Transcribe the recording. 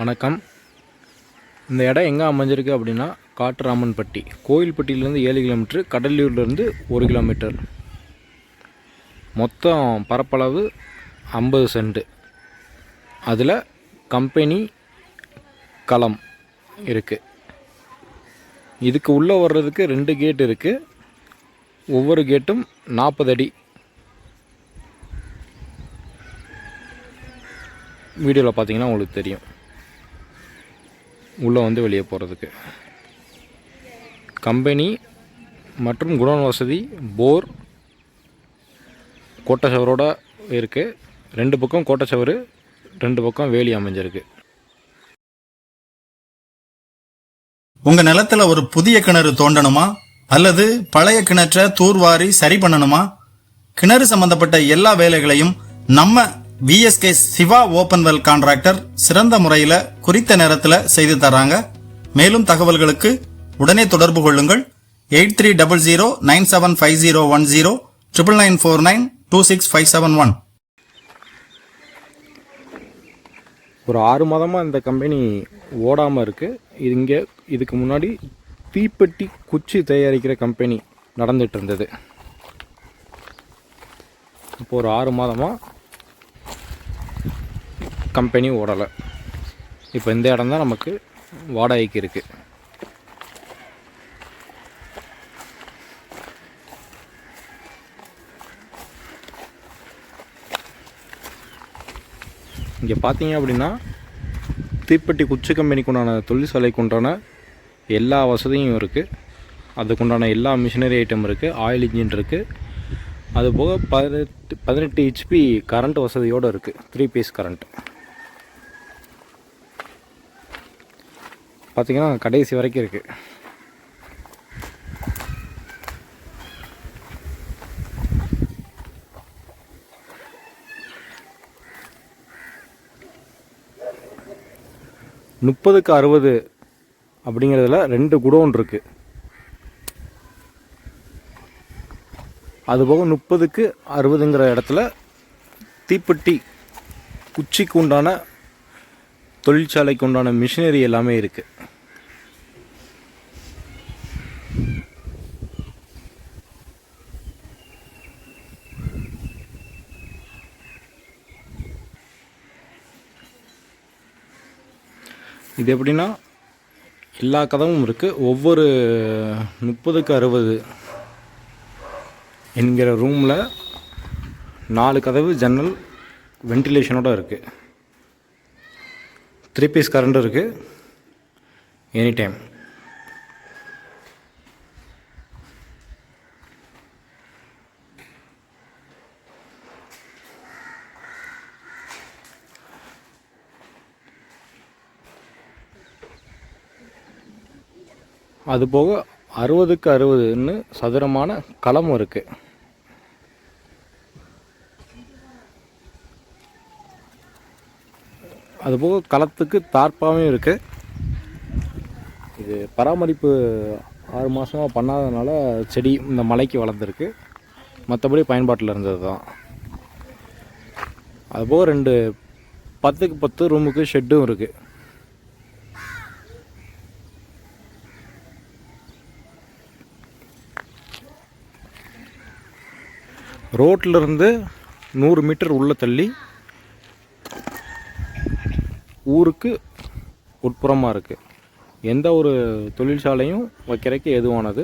வணக்கம். இந்த இடம் எங்கே அமைஞ்சிருக்கு அப்படின்னா காட்டுராமன்பட்டி. கோயில்பட்டியிலேருந்து ஏழு கிலோமீட்ரு கடலூர்லேருந்து ஒரு கிலோமீட்டர். மொத்தம் பரப்பளவு ஐம்பது சென்ட் அதில் கம்பெனி களம் இருக்குது இதுக்கு உள்ளே வர்றதுக்கு ரெண்டு கேட் இருக்குது ஒவ்வொரு கேட்டும் நாற்பது அடி. வீடியோவில் பார்த்தீங்கன்னா உங்களுக்கு தெரியும். உள்ளே வந்து வெளியே போகிறதுக்கு கம்பெனி மற்றும் குடோன் வசதி போர் கோட்டை சவரோட இருக்குது ரெண்டு பக்கம் கோட்டை ரெண்டு பக்கம் வேலி அமைஞ்சிருக்கு. உங்கள் நிலத்துல ஒரு புதிய கிணறு தோண்டணுமா? அல்லது பழைய கிணற்ற தூர்வாரி சரி பண்ணணுமா? கிணறு சம்பந்தப்பட்ட எல்லா வேலைகளையும் நம்ம VSK Siva open well contractor சிறந்த முறையில குறித்த நேரத்தில் செய்து தராங்க மேலும் தகவல்களுக்கு உடனே தொடர்பு கொள்ளுங்கள். Eight three double zero nine seven five zero one zero triple nine four nine two six five seven one ஒரு ஆறு மாதமாக இந்த கம்பெனி ஓடாமல் இருக்குது இது இங்கே இதுக்கு முன்னாடி தீப்பெட்டி குச்சி தயாரிக்கிற கம்பெனி நடந்துட்டு இருந்தது. இப்போ ஒரு ஆறு மாதமாக கம்பெனி ஓடலை. இப்போ இந்த இடம் தான் நமக்கு வாடகைக்கு இருக்குது இங்கே பார்த்தீங்க அப்படின்னா தீப்பெட்டி குச்சி கம்பெனிக்கு உண்டான தொழிற்சாலைக்கு உண்டான எல்லா வசதியும் இருக்குது அதுக்குண்டான எல்லா மிஷினரி ஐட்டம் இருக்குது ஆயில் இன்ஜின் இருக்குது அது போக பதினெட்டு பதினெட்டு ஹெச்பி கரண்ட் வசதியோடு இருக்குது த்ரீ பீஸ் கரண்ட் பார்த்தீங்கன்னா கடைசி வரைக்கும் இருக்குது முப்பதுக்கு அறுபது அப்படிங்கிறதுல ரெண்டு குடோன் இருக்குது அதுபோக முப்பதுக்கு அறுபதுங்கிற இடத்துல தீப்பெட்டி குச்சிக்கு உண்டான தொழிற்சாலைக்கு உண்டான மிஷினரி எல்லாமே இருக்குது இது எப்படின்னா எல்லா கதவும் இருக்குது ஒவ்வொரு முப்பதுக்கு அறுபது என்கிற ரூமில் நாலு கதவு ஜன்னல் வென்டிலேஷனோட இருக்குது த்ரீ பீஸ் கரண்ட் இருக்குது எனி டைம் அதுபோக அறுபதுக்கு அறுபதுன்னு சதுரமான களம் இருக்குது அதுபோக களத்துக்கு தார்ப்பாகவும் இருக்குது இது பராமரிப்பு ஆறு மாதமாக பண்ணாதனால செடி இந்த மலைக்கு வளர்ந்துருக்கு. மற்றபடி பயன்பாட்டில் இருந்தது தான் அதுபோக ரெண்டு பத்துக்கு பத்து ரூமுக்கு ஷெட்டும் இருக்குது ரோட்டிலிருந்து இருந்து நூறு மீட்டர் உள்ளே தள்ளி ஊருக்கு உட்புறமாக இருக்குது எந்த ஒரு தொழிற்சாலையும் வைக்கிறதுக்கு எதுவானது?